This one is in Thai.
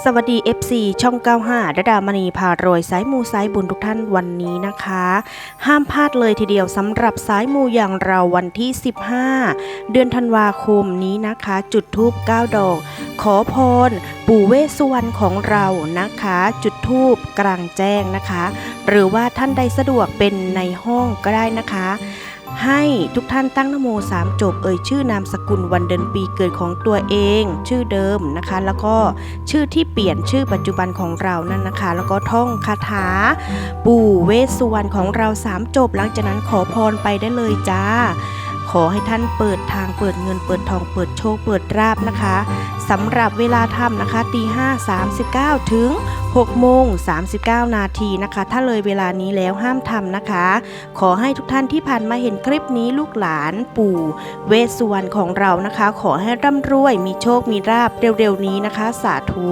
สวัสดี FC ช่อง 95ดดามณีพารวยสายมูสายบุญทุกท่านวันนี้นะคะ ห้ามพลาดเลยทีเดียวสำหรับสายมูอย่างเราวันที่ 15 เดือนธันวาคมนี้นะคะ จุดทูบ9ดอก ขอพร ปู่เวสสุวรรณของเรานะคะ จุดทูบกลางแจ้งนะคะ หรือว่าท่านใดสะดวกเป็นในห้องก็ได้นะคะ ให้ทุกท่านตั้งนโมสามจบเอ่ยชื่อนามสกุลวันเดือนปีเกิดของตัวเอง ชื่อเดิมนะคะ แล้วก็ชื่อที่เปลี่ยนชื่อปัจจุบันของเรานั่นนะคะ แล้วก็ท่องคาถา ปู่เวสสุวรรณของเราสามจบ หลังจากนั้นขอพรไปได้เลยจ้าขอให้ท่านเปิดทางเปิดเงินเปิดทองเปิดโชคเปิดราบนะคะ สำหรับเวลาทำนะคะตีห้าสามสิบเก้าถึง6โมง39 นาทีนะคะ ถ้าเลยเวลานี้แล้วห้ามทำนะคะ ขอให้ทุกท่านที่ผ่านมาเห็นคลิปนี้ลูกหลานปู่เวสสุวรรณของเรานะคะ ขอให้ร่ำรวยมีโชคมีราบเร็วๆนี้นะคะ สาธุ